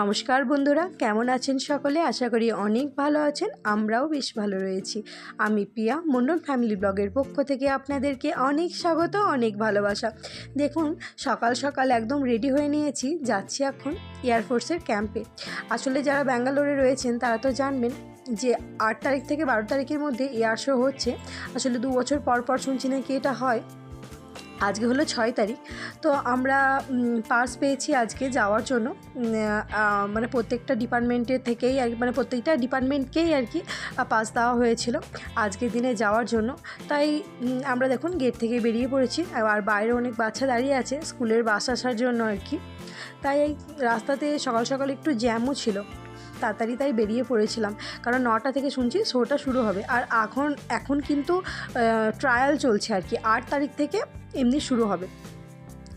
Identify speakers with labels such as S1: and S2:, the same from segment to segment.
S1: নমস্কার বন্ধুরা, কেমন আছেন সকলে? আশা করি অনেক ভালো আছেন, আমরাও বেশ ভালো রয়েছি। আমি পিয়া মন্ডল ফ্যামিলি ব্লগের পক্ষ থেকে আপনাদেরকে অনেক স্বাগত, অনেক ভালোবাসা। দেখুন, সকাল সকাল একদম রেডি হয়ে নিয়েছি, যাচ্ছি এখন এয়ারফোর্সের ক্যাম্পে আসলে যারা ব্যাঙ্গালোরে রয়েছেন, তারা তো জানবেন যে আট তারিখ থেকে বারো তারিখের মধ্যে এয়ার শো হচ্ছে। আসলে দু বছর পর পর শুনছি নাকি এটা হয়। আজকে হলো ছয় তারিখ। তো আমরা পাস পেয়েছি আজকে যাওয়ার জন্য। মানে প্রত্যেকটা ডিপার্টমেন্টের থেকেই আর মানে প্রত্যেকটা ডিপার্টমেন্টকেই আর কি পাস দেওয়া হয়েছিল আজকের দিনে যাওয়ার জন্য। তাই আমরা দেখুন গেট থেকে বেরিয়ে পড়েছি। আর বাইরে অনেক বাচ্চা দাঁড়িয়ে আছে, স্কুলের বাস আসার জন্য আর কি। তাই রাস্তাতে সকাল সকাল একটু জ্যামও ছিল। তাড়াতাড়ি তাই বেরিয়ে পড়েছিলাম। কারণ নটা থেকে শুনছি শোটা শুরু হবে। আর এখন এখন কিন্তু ট্রায়াল চলছে আর কি। আট তারিখ থেকে এমনি শুরু হবে।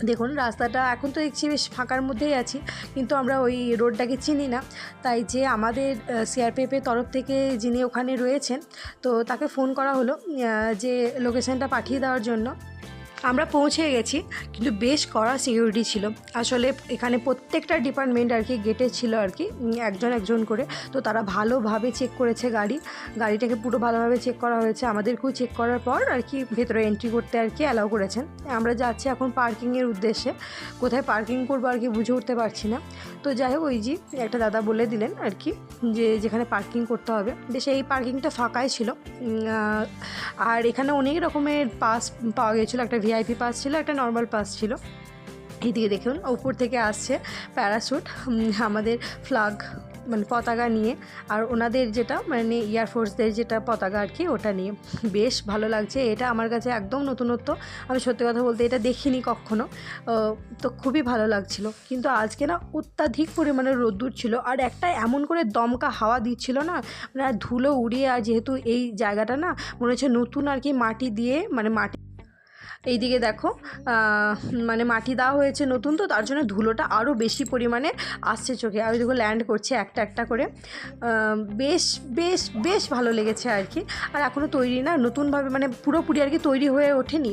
S1: দেখুন, রাস্তাটা এখন তো দেখছি বেশ ফাঁকার মধ্যেই আছি। কিন্তু আমরা ওই রোডটাকে চিনি না। তাই যে আমাদের সিআরপিএফের তরফ থেকে যিনি ওখানে রয়েছেন, তো তাকে ফোন করা হলো যে লোকেশনটা পাঠিয়ে দেওয়ার জন্য। আমরা পৌঁছে গেছি, কিন্তু বেশ কড়া সিকিউরিটি ছিল। আসলে এখানে প্রত্যেকটা ডিপার্টমেন্ট আর কি গেটে ছিল আর কি একজন একজন করে। তো তারা ভালোভাবে চেক করেছে গাড়ি। গাড়িটাকে পুরো ভালোভাবে চেক করা হয়েছে। আমাদেরকেও চেক করার পর আর কি ভেতরে এন্ট্রি করতে আর কি অ্যালাউ করেছেন। আমরা যাচ্ছি এখন পার্কিংয়ের উদ্দেশ্যে। কোথায় পার্কিং করব আর কি বুঝে উঠতে পারছি না। তো যাই হোক, ওই যে একটা দাদা বলে দিলেন আর কি, যে যেখানে পার্কিং করতে হবে। বেশ, এই পার্কিংটা ফাঁকাই ছিল। আর এখানে অনেক রকমের পাস পাওয়া গেছিল একটা ভিআইপি পাস ছিল, একটা নর্মাল পাস ছিল। এইদিকে দেখুন, উপর থেকে আসছে প্যারাশুট আমাদের ফ্লাগ মানে পতাকা নিয়ে, আর ওনাদের যেটা মানে এয়ারফোর্সদের যেটা পতাকা আর কি, ওটা নিয়ে। বেশ ভালো লাগছে, এটা আমার কাছে একদম নতুনত্ব। আমি সত্যি কথা বলতে এটা দেখিনি কখনো। তো খুবই ভালো লাগছিল। কিন্তু আজকে না অত্যাধিক পরিমাণে রোদ্দুর ছিল, আর একটা এমন করে দমকা হাওয়া দিচ্ছিল না মানে ধুলো উড়িয়ে, আর যেহেতু এই জায়গাটা না, মনে হচ্ছে নতুন আর কি মাটি দিয়ে মানে মাটি এইদিকে দেখো মানে মাটি দেওয়া হয়েছে নতুন, তো তার জন্য ধুলোটা আরও বেশি পরিমাণে আসছে চোখে। আর দেখো ল্যান্ড করছে একটা একটা করে। বেশ বেশ বেশ ভালো লেগেছে আর কি। আর এখনও তৈরি না, নতুনভাবে মানে পুরোপুরি আর কি তৈরি হয়ে ওঠেনি।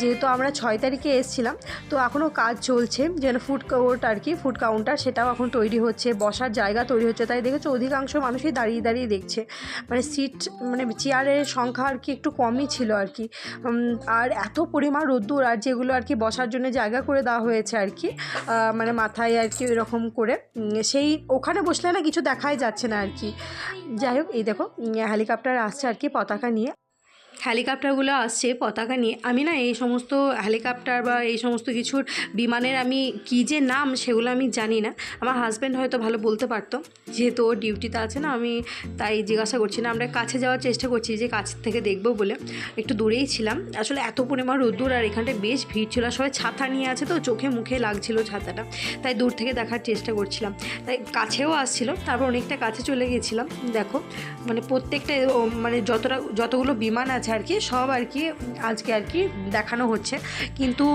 S1: যেহেতু আমরা ছয় তারিখে এসেছিলাম, তো এখনও কাজ চলছে, যেন ফুড কোর্ট আর কি ফুড কাউন্টার সেটাও এখন তৈরি হচ্ছে, বসার জায়গা তৈরি হচ্ছে। তাই দেখেছ, অধিকাংশ মানুষই দাঁড়িয়ে দাঁড়িয়ে দেখছে। মানে সিট মানে চেয়ারের সংখ্যা আর কি একটু কমই ছিল আর কি। আর এত পরিমাণ রোদ্দুর আর যেগুলো আর কি বসার জন্য জায়গা করে দেওয়া হয়েছে আর কি মানে মাথায় আর কি ওইরকম করে। সেই ওখানে বসলে না কিছু দেখাই যাচ্ছে না আর কি। যাই হোক, এই দেখো হেলিকপ্টার আসছে আর কি পতাকা নিয়ে। হেলিকপ্টারগুলো আসছে পতাকা নিয়ে। আমি না এই সমস্ত হেলিকপ্টার বা এই সমস্ত কিছুর বিমানের আমি কী যে নাম সেগুলো আমি জানি না। আমার হাজব্যান্ড হয়তো ভালো বলতে পারতো, যেহেতু ওর ডিউটিতে আছে না, আমি তাই জিজ্ঞাসা করছি না। আমরা কাছে যাওয়ার চেষ্টা করছি যে কাছ থেকে দেখব বলে। একটু দূরেই ছিলাম। আসলে এত পরিমাণ রোদ্দুর আর এখানটায় বেশ ভিড় ছিল। আর সবাই ছাতা নিয়ে আছে তো, চোখে মুখে লাগছিল ছাতাটা। তাই দূর থেকে দেখার চেষ্টা করছিলাম। তাই কাছেও আসছিল, তারপর অনেকটা কাছে চলে গেছিলাম। দেখো মানে প্রত্যেকটা মানে যতটা, যতগুলো বিমান আছে আর কি সব আর কি আজকে আর কি দেখানো হচ্ছে। কিন্তু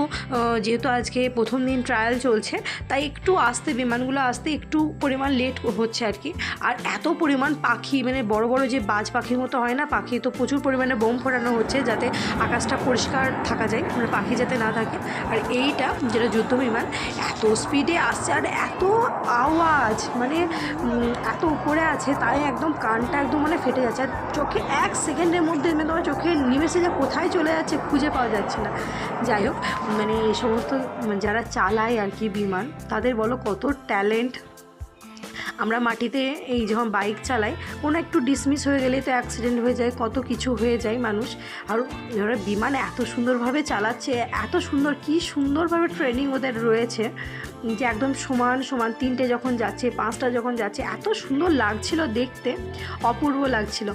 S1: যেহেতু আজকে প্রথম দিন ট্রায়াল চলছে, তাই একটু আসতে, বিমানগুলো আসতে একটু পরিমাণ লেট হচ্ছে আর কি আর এত পরিমাণ পাখি মানে বড় বড় যে বাজ পাখির মতো হয় না, পাখি তো প্রচুর পরিমাণে বোম ফোটানো হচ্ছে যাতে আকাশটা পরিষ্কার থাকা যায় মানে পাখি যাতে না থাকে। আর এইটা, যেটা যুদ্ধ বিমান, এত স্পিডে আসছে আর এত আওয়াজ মানে এত উপরে আছে, তাই একদম কানটা একদম মানে ফেটে যাচ্ছে। আর চোখে এক সেকেন্ডের মধ্যে মানে তোমার চোখে নিমেষে যে কোথায় চলে যাচ্ছে খুঁজে পাওয়া যাচ্ছে না। যাই হোক মানে এই সমস্ত মানে যারা চালায় আর কি বিমান, তাদের বলো কত ট্যালেন্ট। আমরা মাটিতে এই যখন বাইক চালাই, কোনো একটু ডিসমিস হয়ে গেলেই তো অ্যাক্সিডেন্ট হয়ে যায়, কত কিছু হয়ে যায় মানুষ। আর ওরা বিমান এত সুন্দরভাবে চালাচ্ছে, এত সুন্দর, কি সুন্দরভাবে ট্রেনিং ওদের রয়েছে, যে একদম সমান সমান তিনটে যখন যাচ্ছে, পাঁচটা যখন যাচ্ছে, এত সুন্দর লাগছিল দেখতে, অপূর্ব লাগছিল।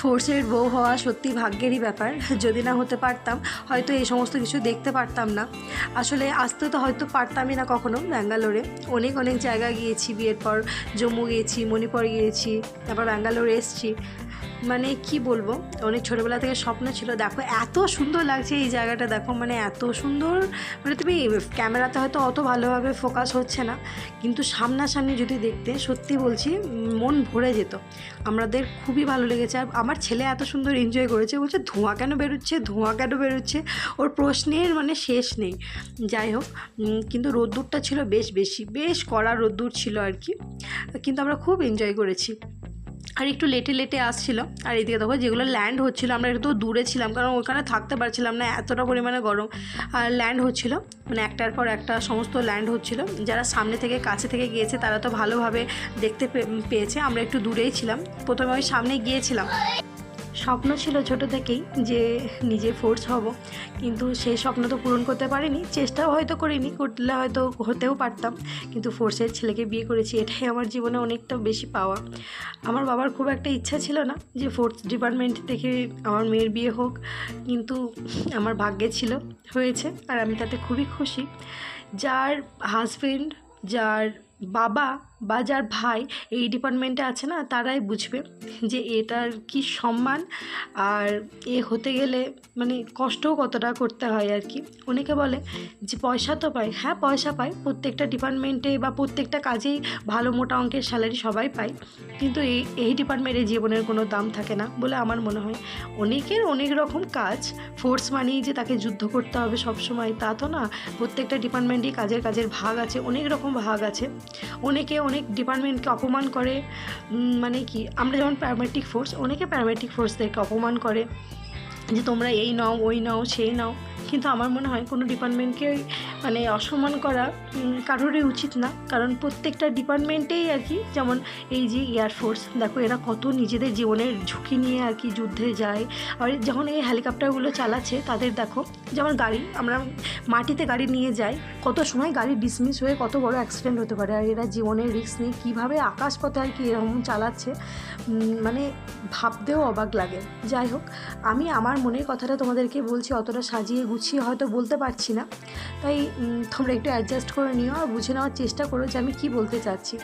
S1: ফোর্সের বউ হওয়া সত্যি ভাগ্যেরই ব্যাপার। যদি না হতে পারতাম, হয়তো এই সমস্ত কিছু দেখতে পারতাম না। আসলে আসতে তো হয়তো পারতামই না কখনো ব্যাঙ্গালোরে। অনেক অনেক জায়গা গিয়েছি, বিয়ের পর জম্মু গিয়েছি, মণিপুর গিয়েছি, তারপর ব্যাঙ্গালোরে এসেছি। মানে কি বলব? অনেক ছোটোবেলা থেকে স্বপ্ন ছিল, দেখো এত সুন্দর লাগছে এই জায়গাটা, দেখো মানে এত সুন্দর। মানে তুমি ক্যামেরাতে হয়তো অত ভালোভাবে ফোকাস হচ্ছে না, কিন্তু সামনাসামনি যদি দেখতে সত্যি বলছি, মন ভরে যেত। আমাদের খুবই ভালো লেগেছে। আর আমার ছেলে এত সুন্দর এনজয় করেছে, বলছে ধোঁয়া কেন বেরোচ্ছে, ধোঁয়া কেন বেরোচ্ছে? ওর প্রশ্নের মানে শেষ নেই। যাই হোক কিন্তু রোদ্দুরটা ছিল বেশ বেশি, বেশ কড়া রোদ্দুর ছিল আর কি। কিন্তু আমরা খুব এনজয় করেছি। আর একটু লেটে লেটে আসছিল। আর এদিকে দেখো যেগুলো ল্যান্ড হচ্ছিল, আমরা একটু দূরে ছিলাম, কারণ ওখানে থাকতে পারছিলাম না, এতটা পরিমাণে গরম। আর ল্যান্ড হচ্ছিল মানে একটার পর একটা সমস্ত ল্যান্ড হচ্ছিল। যারা সামনে থেকে কাছে থেকে গিয়েছে, তারা তো ভালোভাবে দেখতে পেয়েছে, আমরা একটু দূরেই ছিলাম। প্রথমে আমি সামনে গিয়েছিলাম। স্বপ্ন ছিল ছোট থেকেই যে নিজে ফোর্স হব। কিন্তু সেই স্বপ্ন তো পূরণ করতে পারিনি। চেষ্টাও হয়তো করিনি, করলে হয়তো হতেও পারতাম। কিন্তু ফোর্সের ছেলেকে বিয়ে করেছি, এটাই আমার জীবনে অনেকটা বেশি পাওয়া আমার বাবার খুব একটা ইচ্ছা ছিল না যে ফোর্স ডিপার্টমেন্ট থেকে আমার মেয়ের বিয়ে হোক। কিন্তু আমার ভাগ্যে ছিল, হয়েছে। আর আমি তাতে খুবই খুশি। যার হাজবেন্ড যার বাবা বা যার ভাই এই ডিপার্টমেন্টে আছে না, তারাই বুঝবে যে এটার কি সম্মান আর এ হতে গেলে মানে কষ্টও কতটা করতে হয় আর কি। অনেকে বলে যে পয়সা তো পায় হ্যাঁ পয়সা পায় প্রত্যেকটা ডিপার্টমেন্টে বা প্রত্যেকটা কাজেই ভালো মোটা অঙ্কের স্যালারি সবাই পায় কিন্তু এই এই ডিপার্টমেন্টে জীবনের কোনো দাম থাকে না বলে আমার মনে হয়। অনেকের অনেক রকম কাজ ফোর্স মানেই যে তাকে যুদ্ধ করতে হবে সবসময় তা তো না, প্রত্যেকটা ডিপার্টমেন্টেই কাজের কাজের ভাগ আছে, অনেক রকম ভাগ আছে। অনেকে অনেক ডিপার্টমেন্টকে অপমান করে মানে কি, আমরা যেমন প্যারামেট্রিক ফোর্স অনেকে প্যারামেট্রিক ফোর্সদেরকে অপমান করে যে তোমরা এই নাও, ওই নাও সেই নাও। কিন্তু আমার মনে হয় কোনো ডিপার্টমেন্টকে মানে অসম্মান করা কারোরই উচিত না। কারণ প্রত্যেকটা ডিপার্টমেন্টেই আর কি, যেমন এই যে এয়ারফোর্স দেখো এরা কত নিজেদের জীবনের ঝুঁকি নিয়ে আর কি যুদ্ধে যায়। আর যখন এই হেলিকপ্টারগুলো চালাচ্ছে, তাদের দেখো, যেমন গাড়ি, আমরা মাটিতে গাড়ি নিয়ে যাই, কত সময় গাড়ি ডিসমিস হয়ে কত বড় অ্যাক্সিডেন্ট হতে পারে। আর এরা জীবনের রিস্ক নিয়ে কীভাবে আকাশপথে আর কি এরকম চালাচ্ছে মানে ভাবতেও অবাক লাগে। যাই হোক, আমি আমার মনের কথাটা তোমাদেরকে বলছি, অতটা সাজিয়ে হয়তো বলতে পারছি না। তাই তোমরা একটু অ্যাডজাস্ট করে নিও আর বুঝে নেওয়ার চেষ্টা করো যে আমি কি বলতে চাচ্ছি।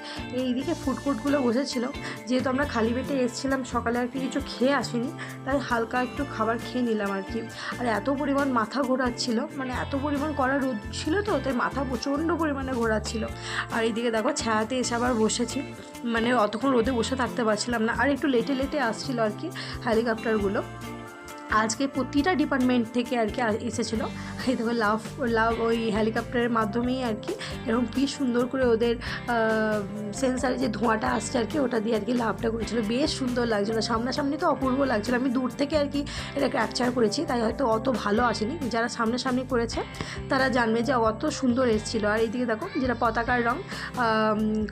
S1: এইদিকে ফুডকোর্টগুলো বসেছিল। যেহেতু আমরা খালি পেটে এসেছিলাম, সকালে আর কি কিছু খেয়ে আসিনি, তাই হালকা একটু খাবার খেয়ে নিলাম আর কি। আর এত পরিমাণ মাথা ঘোরাচ্ছিল মানে এত পরিমাণ কড়া রোদ ছিল তো, তাই মাথা প্রচণ্ড পরিমাণে ঘোরাচ্ছিল। আর এইদিকে দেখো ছায়াতে এসে আবার বসেছি মানে অতক্ষণ রোদে বসে থাকতে পারছিলাম না। আর একটু লেটে লেটে আসছিল আর কি হেলিকপ্টারগুলো আজকে প্রতিটা ডিপার্টমেন্ট থেকে আর কি এসেছিল। এই দেখো লাভ লাভ ওই হেলিকপ্টারের মাধ্যমেই আর কি এরকম কি সুন্দর করে ওদের সেন্সারে যে ধোঁয়াটা আসছে আর কি, ওটা দিয়ে আর কি লাভটা করেছিল। বেশ সুন্দর লাগছিল। সামনাসামনি তো অপূর্ব লাগছিল। আমি দূর থেকে আর কি এটা ক্যাপচার করেছি, তাই হয়তো অত ভালো আসেনি। যারা সামনাসামনি করেছে, তারা জানবে যে অত সুন্দর এসেছিল। আর এইদিকে দেখো, যেটা পতাকার রং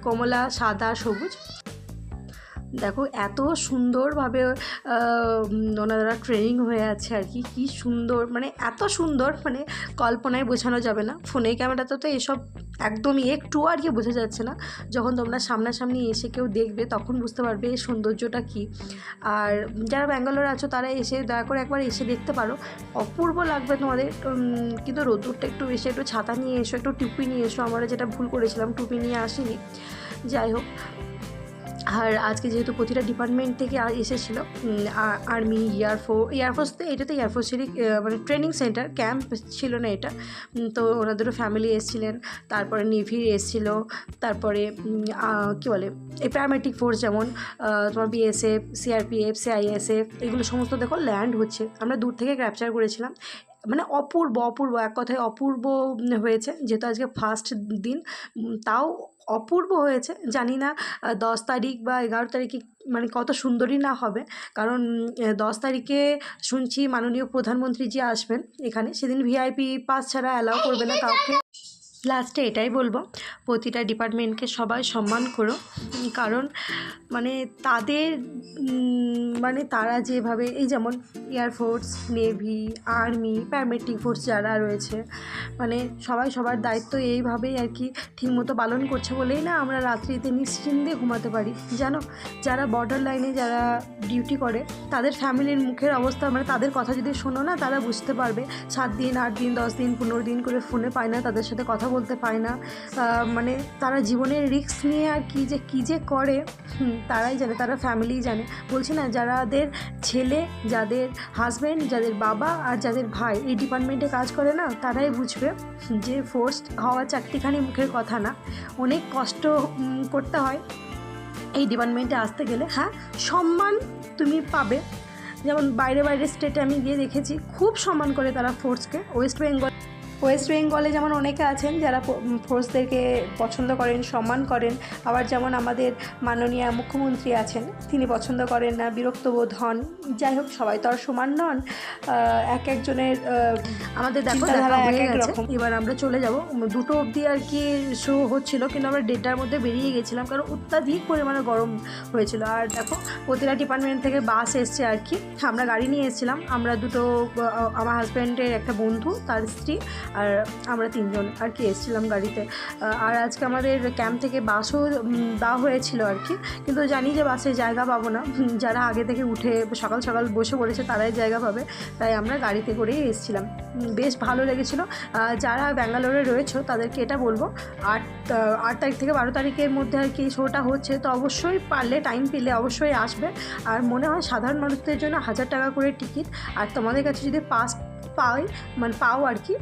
S1: কমলা, সাদা, সবুজ। দেখো, এত সুন্দরভাবে ওনারা ট্রেনিং হয়ে আছে আর কি, কী সুন্দর মানে এত সুন্দর মানে কল্পনায় বোঝানো যাবে না। ফোনে ক্যামেরাতে তো এসব একদমই একটু আর কি বোঝা যাচ্ছে না। যখন তোমরা সামনাসামনি এসে কেউ দেখবে, তখন বুঝতে পারবে এই সৌন্দর্যটা কী। আর যারা ব্যাঙ্গালোর আছো, তারা এসে দয়া করে একবার এসে দেখতে পারো। অপূর্ব লাগবে তোমাদের কিন্তু রোদ্দুরটা একটু এসে একটু ছাতা নিয়ে এসো, একটু টুপি নিয়ে এসো। আমরা যেটা ভুল করেছিলাম, টুপি নিয়ে আসিনি। যাই হোক আর আজকে যেহেতু প্রতিটা ডিপার্টমেন্ট থেকে এসেছিল আর্মি এয়ারফোর্স এয়ারফোর্স তো এটা তো এয়ারফোর্সেরই মানে ট্রেনিং সেন্টার ক্যাম্প ছিল না এটা। তো ওনাদেরও ফ্যামিলি এসেছিলেন, তারপরে নেভি এসেছিল, তারপরে কী বলে, এই প্যারামেট্রিক ফোর্স যেমন তোমার বিএসএফ সিআরপিএফ সিআইএসএফ এগুলো সমস্ত দেখো ল্যান্ড হচ্ছে। আমরা দূর থেকে ক্যাপচার করেছিলাম। মানে অপূর্ব অপূর্ব, এক কথায় অপূর্ব হয়েছে। যেহেতু আজকে ফার্স্ট দিন তাও অপূর্ব হয়েছে। জানি না দশ তারিখ বা এগারো তারিখে মানে কত সুন্দরই না হবে। কারণ দশ তারিখে শুনছি মাননীয় প্রধানমন্ত্রী যে আসবেন এখানে। সেদিন ভিআইপি পাস ছাড়া অ্যালাউ করবে না কাউকে। লাস্টে এটাই বলব, প্রতিটা ডিপার্টমেন্টকে সবাই সম্মান করো কারণ মানে তাদের মানে তারা যেভাবে, এই যেমন air force navy army parametric force যারা রয়েছে মানে সবাই সবার দায়িত্ব এইভাবেই আর কি ঠিকমতো পালন করছে বলেই না আমরা রাত্রিতে নিশ্চিন্তে ঘুমাতে পারি। জানো, যারা বর্ডার লাইনে যারা ডিউটি করে, তাদের ফ্যামিলির মুখের অবস্থা মানে তাদের কথা যদি শোনো না, তারা বুঝতে পারবে, সাত দিন, আট দিন, দশ দিন, পনেরো দিন করে ফোনে পায় না তাদের সাথে কথা বলতে পায় না। মানে তারা জীবনের রিস্ক নিয়ে আর কি যে, কী যে করে তারাই জানে, তারা ফ্যামিলিই জানে। বলছি না, যারাদের ছেলে, যাদের হাজব্যান্ড যাদের বাবা আর যাদের ভাই এই ডিপার্টমেন্টে কাজ করে না, তারাই বুঝবে যে ফোর্স হওয়া চারটিখানি মুখের কথা না। অনেক কষ্ট করতে হয় এই ডিপার্টমেন্টে আসতে গেলে। হ্যাঁ সম্মান তুমি পাবে। যেমন বাইরে বাইরে স্টেটে আমি গিয়ে দেখেছি, খুব সম্মান করে তারা ফোর্সকে ওয়েস্ট বেঙ্গল ওয়েস্ট বেঙ্গলে যেমন অনেকে আছেন যারা ফোর্সদেরকে পছন্দ করেন সম্মান করেন আবার যেমন আমাদের মাননীয় মুখ্যমন্ত্রী আছেন তিনি পছন্দ করেন না বিরক্ত বোধ হন যাই হোক সবাই তো আর সমান নন এক একজনের আমাদের দেখো
S2: এক এক রকম।
S1: এবার আমরা চলে যাব। দুটো অবধি আর কি শো হচ্ছিল কিন্তু আমরা দেড়টার মধ্যে বেরিয়ে গেছিলাম কারণ অত্যাধিক পরিমাণে গরম হয়েছিল। আর দেখো প্রতিটা ডিপার্টমেন্ট থেকে বাস এসছে আর কি। আমরা গাড়ি নিয়ে এসেছিলাম। আমরা দুটো আমার হাজব্যান্ডের একটা বন্ধু তার স্ত্রী আর আমরা তিনজন আর কি এসেছিলাম গাড়িতে। আর আজকে আমাদের ক্যাম্প থেকে বাসও দেওয়া হয়েছিল আর কি। কিন্তু জানি যে বাসে জায়গা পাবো না। যারা আগে থেকে উঠে সকাল সকাল বসে পড়েছে তারাই জায়গা পাবে। তাই আমরা গাড়িতে করেই এসেছিলাম। বেশ ভালো লেগেছিলো। যারা ব্যাঙ্গালোরে রয়েছে তাদেরকে এটা বলব, আট আট তারিখ থেকে বারো তারিখের মধ্যে আর কি শোটা হচ্ছে। তো অবশ্যই পারলে টাইম পেলে অবশ্যই আসবে। আর মনে হয় সাধারণ মানুষদের জন্য হাজার টাকা করে টিকিট আর তোমাদের কাছে যদি পাস পাই মানে পাও আর কি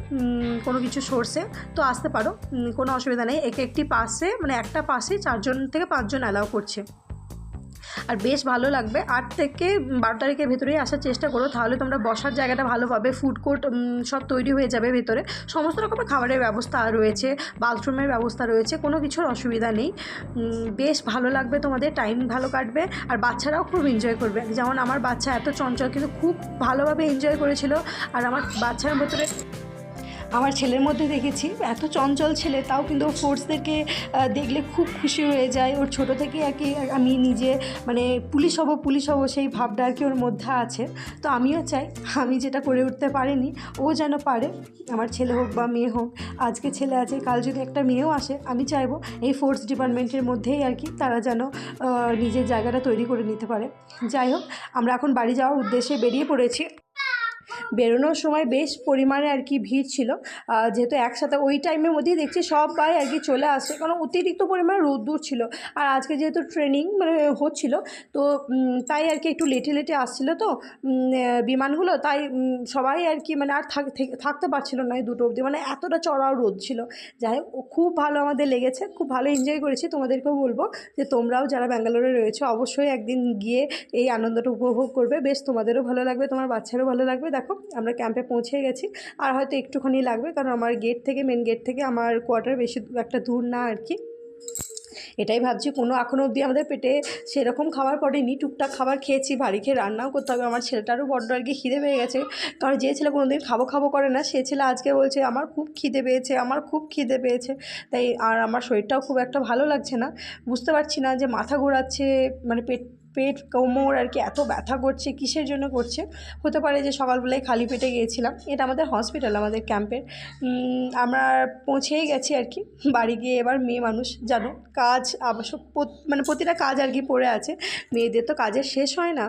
S1: কোনো কিছু সোর্সে তো আসতে পারো। কোনো অসুবিধা নেই। এক একটি পাশে মানে একটা পাশে চারজন থেকে পাঁচজন অ্যালাউ করছে। আর বেশ ভালো লাগবে। আট থেকে বারো তারিখের ভেতরেই আসার চেষ্টা করো। তাহলে তোমরা বসার জায়গাটা ভালো পাবে। ফুড কোর্ট সব তৈরি হয়ে যাবে ভেতরে। সমস্ত রকমের খাবারের ব্যবস্থা রয়েছে। বাথরুমের ব্যবস্থা রয়েছে। কোনো কিছুর অসুবিধা নেই। বেশ ভালো লাগবে তোমাদের। টাইম ভালো কাটবে। আর বাচ্চারাও খুব এনজয় করবে। যেমন আমার বাচ্চা এত চঞ্চল, কিন্তু খুব ভালোভাবে এনজয় করেছিল। আর আমার বাচ্চার ভেতরে আমার ছেলের মধ্যে দেখেছি, এত চঞ্চল ছেলে, তাও কিন্তু ওর ফোর্সদেরকে দেখলে খুব খুশি হয়ে যায়। ওর ছোট থেকে আর কি আমি নিজে মানে পুলিশ হব পুলিশ হব সেই ভাবটা আর কি ওর মধ্যে আছে। তো আমিও চাই, আমি যেটা করে উঠতে পারিনি, ও যেন পারে, আমার ছেলে হোক বা মেয়ে হোক, আজকে ছেলে আছে, কাল যদি একটা মেয়েও আসে, আমি চাইব এই ফোর্স ডিপার্টমেন্টের মধ্যেই আর কি তারা যেন নিজের জায়গাটা তৈরি করে নিতে পারে। যাই হোক, আমরা এখন বাড়ি যাওয়ার উদ্দেশ্যে বেরিয়ে পড়েছি। বেরোনোর সময় বেশ পরিমাণে আর কি ভিড় ছিল। যেহেতু একসাথে ওই টাইমের মধ্যেই দেখছি সবাই আর কি চলে আসছে, কারণ অতিরিক্ত পরিমাণে রোদ্দুর ছিল। আর আজকে যেহেতু ট্রেনিং মানে হচ্ছিল, তো তাই আর কি একটু লেটে লেটে আসছিল তো বিমানগুলো, তাই সবাই আর কি মানে আর থাক- থেকে- থাকতে পারছিল না এই দুটো অবধি মানে এতটা চড়াও রোদ ছিল। যাই হোক, খুব ভালো আমাদের লেগেছে, খুব ভালো এনজয় করেছি, তোমাদেরকেও বলব যে তোমরাও যারা ব্যাঙ্গালোরে রয়েছে, অবশ্যই একদিন গিয়ে এই আনন্দটা উপভোগ করবে। বেশ তোমাদেরও ভালো লাগবে, তোমার বাচ্চারও ভালো লাগবে। দেখো আমরা ক্যাম্পে পৌঁছে গেছি। আর হয়তো একটুখানি লাগবে, কারণ আমার গেট থেকে মেন গেট থেকে আমার কোয়ার্টার বেশি একটা দূর না আর কি। এটাই ভাবছি, কোনো এখনও অবধি আমাদের পেটে সেরকম খাবার পড়েনি। টুকটাক খাবার খেয়েছি, ভারী খেয়ে রান্নাও করতে হবে। আমার ছেলেটারও বড্ড আর কি খিদে পেয়ে গেছে। কারণ যে ছেলে কোনো দিন খাব খাব করে না, সে ছেলে আজকে বলছে, আমার খুব খিদে পেয়েছে, আমার খুব খিদে পেয়েছে। তাই আর আমার শরীরটাও খুব একটা ভালো লাগছে না। বুঝতে পারছি না যে মাথা ঘোরাচ্ছে মানে পেট পেট কোমর আর কি এত ব্যথা করছে, কিসের জন্য করছে? হতে পারে যে সকালবেলায় খালি পেটে গিয়েছিলাম। এটা আমাদের হসপিটাল আমাদের ক্যাম্পের আমরা পৌঁছেই গেছি আর কি। বাড়ি গিয়ে এবার মেয়ে মানুষ, জানো, কাজ আবশ্যক মানে প্রতিটা কাজ আর কি পড়ে আছে। মেয়েদের তো কাজের শেষ হয় না।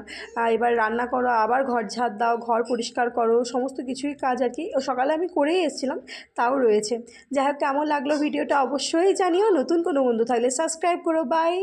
S1: এবার রান্না করো, আবার ঘর ঝাড় দাও, ঘর পরিষ্কার করো, সমস্ত কিছুই কাজ আর কি। সকালে আমি করেই এসেছিলাম, তাও রয়েছে। যাই হোক, কেমন লাগল ভিডিওটা অবশ্যই জানিও। নতুন কোনো বন্ধু থাকলে সাবস্ক্রাইব করো। বাই